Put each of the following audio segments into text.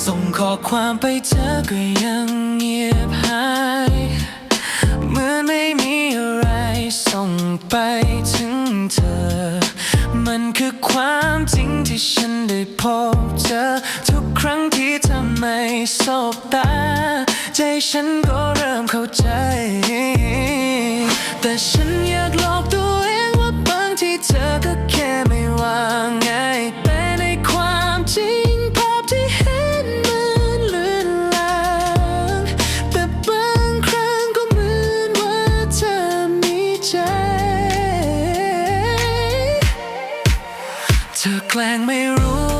ส่งข้อความไปเธอก็ยังเงียบหายเหมือนไม่มีอะไรส่งไปถึงเธอ มันคือความจริงที่ฉันได้พบเจอ ทุกครั้งที่เธอไม่สบตา ใจฉันก็เริ่มเข้าใจ แต่ฉันอยากหลอกตัว แกล้งไม่รู้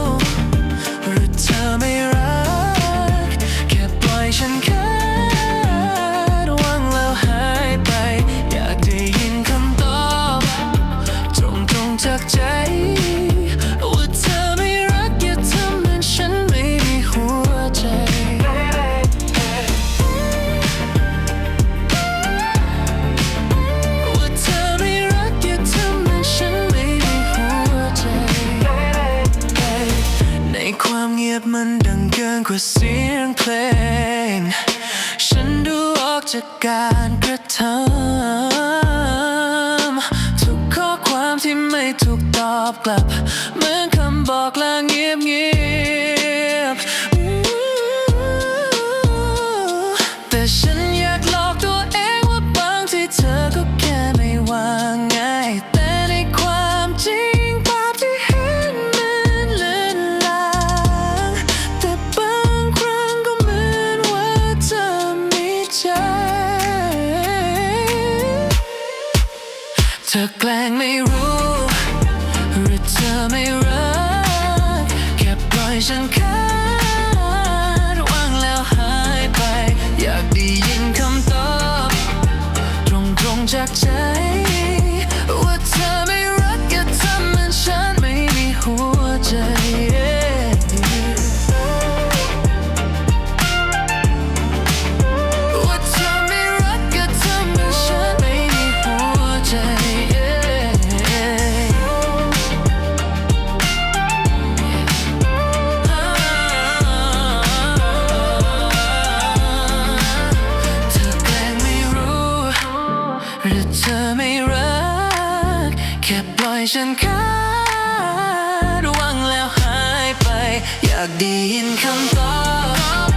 ว่าเสียงเพลง ฉันดูออกจากการกระทำทุกข้อความที่ไม่ถูกตอบกลับ เหมือนคำบอกลาง ธอแกล้งไม่รู้ หรือเธอไม่รัก แค่ปล่อยฉันคาดวางแล้วหายไป อยากได้ยินคำตอบ ตรงๆจากใจ ฉันคาดหวังแล้วหายไป อยากได้ยินคำตอบ